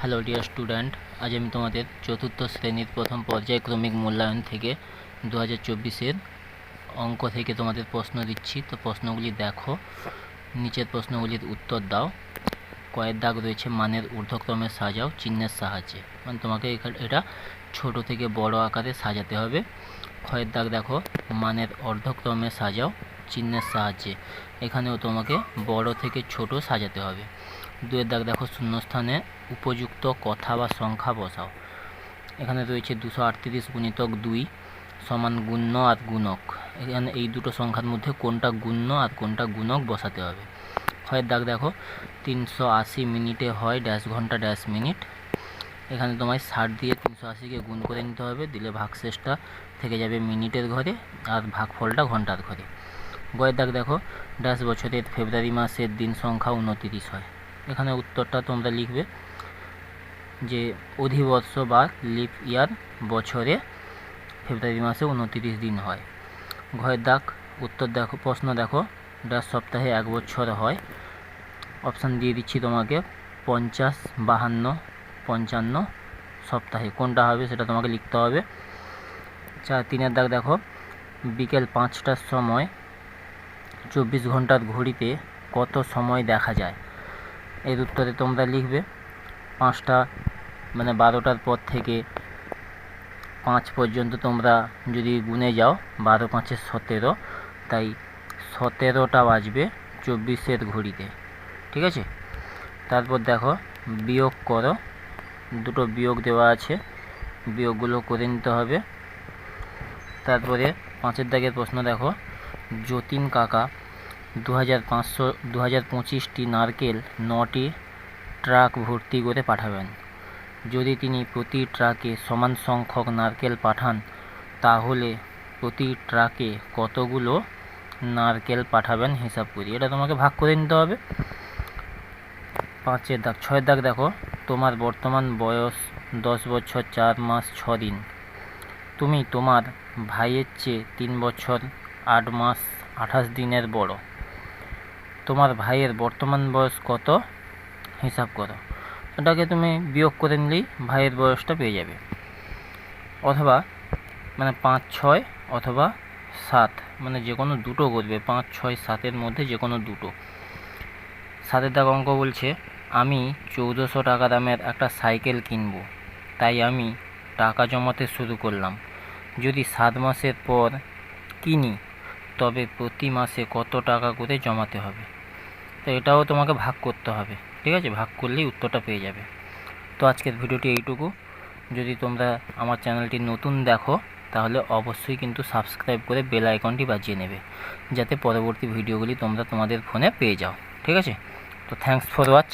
Hello dear student, আজ আমি তোমাদের চতুর্থ শ্রেণির প্রথম পর্যায়ক্রমিক মূল্যায়ন থেকে দু হাজার চব্বিশের অঙ্ক থেকে তোমাদের প্রশ্ন দিচ্ছি। তো প্রশ্নগুলি দেখো, নিচের প্রশ্নগুলির উত্তর দাও। কয়ের দাগ রয়েছে, মানের ঊর্ধ্বক্রমে সাজাও, চিহ্নের সাহায্যে। মানে তোমাকে এটা ছোট থেকে বড় আকারে সাজাতে হবে। ক্ষয়ের দাগ দেখো, মানের অর্ধক্রমে সাজাও, চিহ্নের সাহায্যে। এখানেও তোমাকে বড় থেকে ছোট সাজাতে হবে। দুয়ের দাগ দেখো, শূন্যস্থানে উপযুক্ত কথা বা সংখ্যা বসাও। এখানে রয়েছে দুশো আটত্রিশ গুণিতক দুই সমান গুণ্য আর গুণক। এখানে এই দুটো সংখ্যার মধ্যে কোনটা গুণ্য আর কোনটা গুণক বসাতে হবে। ক্ষয়ের দাগ দেখো, তিনশো আশি মিনিটে হয় ড্যাশ ঘণ্টা ড্যাশ মিনিট। এখানে তোমায় ষাট দিয়ে তিনশো আশিকে গুণ করে নিতে হবে, দিলে ভাগশেষটা থেকে যাবে মিনিটের ঘরে আর ভাগফলটা ঘণ্টার ঘরে। গয়ের দাগ দেখো, ড্যাশ বছরের ফেব্রুয়ারি মাসের দিন সংখ্যা উনতিরিশ হয়। এখানে উত্তরটা তোমরা লিখবে যে অধিবর্ষ বা লিপ ইয়ার বছরে ফেব্রুয়ারি মাসে উনতিরিশ দিন হয়। ঘয়ের দাগ, উত্তর দেখো, প্রশ্ন দেখো ড্যাশ সপ্তাহে এক বছর হয়। অপশান দিয়ে দিচ্ছি তোমাকে, পঞ্চাশ, বাহান্ন, পঞ্চান্ন সপ্তাহে। কোনটা হবে সেটা তোমাকে লিখতে হবে। চার, তিনের দাগ দেখো, বিকেল পাঁচটার সময় চব্বিশ ঘণ্টার ঘড়িতে কত সময় দেখা যায়? এর উত্তরে তোমরা লিখবে পাঁচটা মানে বারোটার পর থেকে পাঁচ পর্যন্ত তোমরা যদি গুনে যাও, বারো, পাঁচে সতেরো, তাই সতেরোটা বাজবে চব্বিশের ঘড়িতে, ঠিক আছে? তারপর দেখো, বিয়োগ করো, দুটো বিয়োগ দেওয়া আছে, বিয়োগগুলো করে নিতে হবে। তারপরে পাঁচের দাগের প্রশ্ন দেখো, যতীন কাকা দু হাজার পাঁচশো দু হাজার পঁচিশটি নারকেল নটি ট্রাক ভর্তি করে পাঠাবেন। যদি তিনি প্রতি ট্রাকে সমান সংখ্যক নারকেল পাঠান, তাহলে প্রতি ট্রাকে কতগুলো নারকেল পাঠাবেন হিসাব করি। এটা তোমাকে ভাগ করে নিতে হবে। পাঁচের দাগ, ছয়ের দাগ দেখো। তোমার বর্তমান বয়স দশ বছর, চার মাস, ছ দিন। তুমি তোমার ভাইয়ের চেয়ে তিন বছর, আট মাস, আঠাশ দিনের বড়। তোমার ভাইয়ের বর্তমান বয়স কত? হিসাব করো। এটাকে তুমি বিয়োগ করে নিলেই ভাইয়ের বয়সটা পেয়ে যাবে। অথবা মানে পাঁচ, ছয় অথবা সাত মানে যে কোনো দুটো করবে। পাঁচ, ছয়, সাতের মধ্যে যে কোনো দুটো। সাতের দাগ অঙ্ক বলছে, আমি চৌদ্দশো টাকা দামের একটা সাইকেল কিনব। তাই আমি টাকা জমাতে শুরু করলাম। যদি সাত মাসের পর কিনি, তবে প্রতি মাসে কত টাকা করে জমাতে হবে? তো এটাও তোমাকে ভাগ করতে হবে, ঠিক আছে? ভাগ করলেই উত্তরটা পেয়ে যাবে। তো আজকের ভিডিওটি এইটুকু। যদি তোমরা আমার চ্যানেলটি নতুন দেখো, তাহলে অবশ্যই কিন্তু সাবস্ক্রাইব করে বেল আইকনটি বাজিয়ে নেবে, যাতে পরবর্তী ভিডিওগুলি তোমরা তোমাদের ফোনে পেয়ে যাও, ঠিক আছে? তো থ্যাংকস ফর ওয়াচ